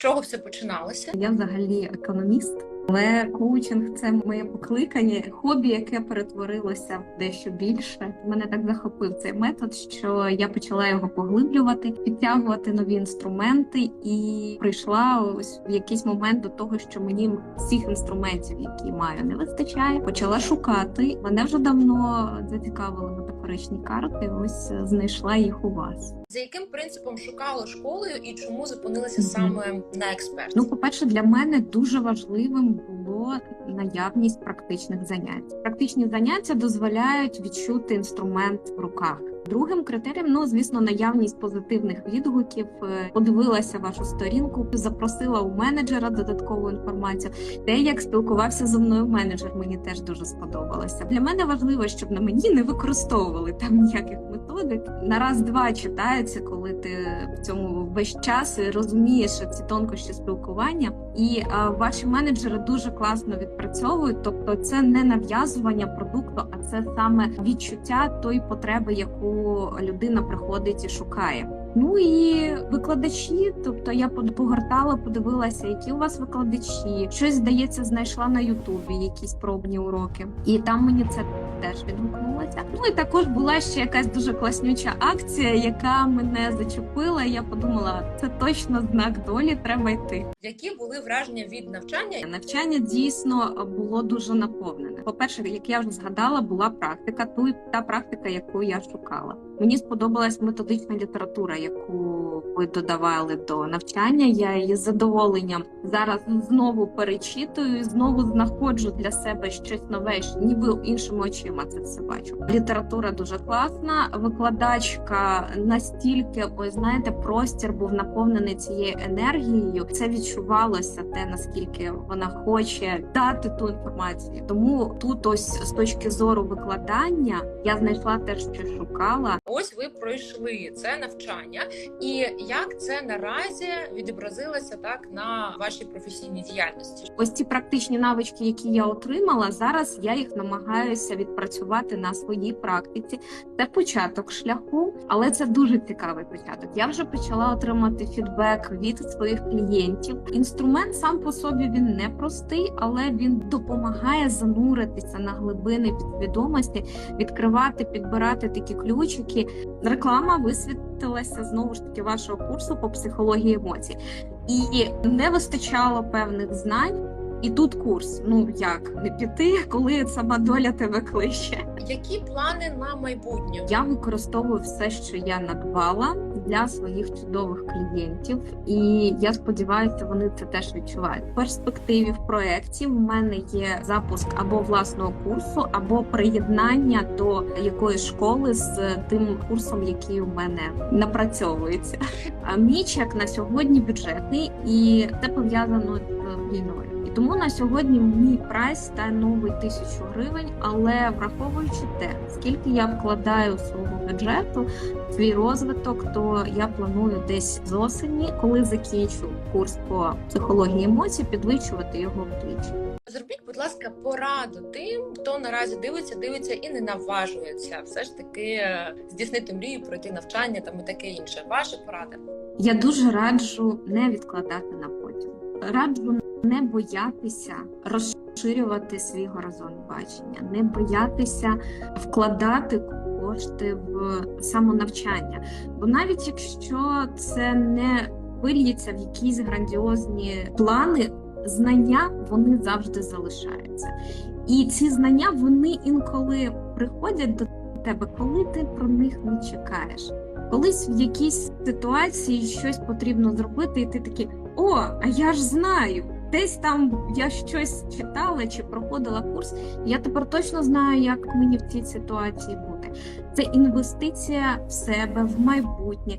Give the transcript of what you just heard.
чого все починалося? Я взагалі економіст, але коучинг це моє покликання, хобі, яке перетворилося в дещо більше. Мене так захопив цей метод, що я почала його поглиблювати, підтягувати нові інструменти, і прийшла ось в якийсь момент до того, що мені всіх інструментів, які маю, не вистачає. Почала шукати. Мене вже давно зацікавили метафоричні карти. Ось е, знайшла їх у вас. За яким принципом шукала школою і чому зупинилася Мгм. саме на експерт? Ну, по-перше, для мене дуже важливим було наявність практичних занять. Практичні заняття дозволяють відчути інструмент в руках. Другим критерієм, ну звісно, наявність позитивних відгуків. Е, Подивилася вашу сторінку, запросила у менеджера додаткову інформацію. Те, як спілкувався зі мною менеджер, мені теж дуже сподобалося. Для мене важливо, щоб на мені не використовували там ніяких методик. На раз-два читається, коли ти в цьому весь час розумієш ці тонкощі спілкування. І а, ваші менеджери дуже класно відпрацьовують. Тобто, це не нав'язування продукту, а це саме відчуття тої потреби, яку людина приходить і шукає. Ну і викладачі, тобто я погортала, подивилася, які у вас викладачі. Щось здається, знайшла на Ютубі якісь пробні уроки, і там мені це теж відгукнулося. Ну і також була ще якась дуже класнюча акція, яка мене зачепила. Я подумала, це точно знак долі, треба йти. Які були враження від навчання? Навчання дійсно було дуже наповнене. По перше, як я вже згадала, була практика, ту та практика, яку я шукала. Мені сподобалась методична література, яку ви додавали до навчання. Я її з задоволенням зараз знову перечитую, і знову знаходжу для себе щось нове, ніби іншими очима це все бачу. Література дуже класна. Викладачка настільки, ось знаєте, простір був наповнений цією енергією. Це відчувалося те, наскільки вона хоче дати ту інформацію. Тому тут, ось з точки зору викладання, я знайшла те, що шукала. Ось ви пройшли це навчання, і як це наразі відобразилося так на вашій професійній діяльності? Ось ці практичні навички, які я отримала, зараз я їх намагаюся відпрацювати на своїй практиці. Це початок шляху, але це дуже цікавий початок. Я вже почала отримати фідбек від своїх клієнтів. Інструмент сам по собі він не простий, але він допомагає зануритися на глибини підсвідомості, відкривати, підбирати такі ключики. Реклама висвітилася знову ж таки вашого курсу по психології емоцій, і не вистачало певних знань. І тут курс. Ну як не піти, коли сама доля тебе кличе. Які плани на майбутнє? Я використовую все, що я надбала для своїх чудових клієнтів, і я сподіваюся, вони це теж відчувають. В перспективі в проєкті в мене є запуск або власного курсу, або приєднання до якоїсь школи з тим курсом, який у мене напрацьовується. Мій чек на сьогодні бюджетний, і це пов'язано з війною. І тому на сьогодні мій прайс становить тисячу гривень, але враховуючи те, скільки я вкладаю свого бюджету, свій розвиток, то я планую десь з осені, коли закінчу курс по психології емоцій, підвищувати його вдвічі. Зробіть, будь ласка, пораду тим, хто наразі дивиться, дивиться і не наважується все ж таки е, здійснити мрію, пройти навчання там і таке інше. Ваша порада. Я дуже раджу не відкладати на потім. Раджу не боятися розширювати свій горизонт бачення, не боятися вкладати кошти в самонавчання. Бо навіть якщо це не вильється в якісь грандіозні плани, знання вони завжди залишаються. І ці знання вони інколи приходять до тебе, коли ти про них не чекаєш. Колись в якійсь ситуації щось потрібно зробити, і ти такий, о, а я ж знаю. Десь там я щось читала чи проходила курс. Я тепер точно знаю, як мені в цій ситуації бути. Це інвестиція в себе, в майбутнє.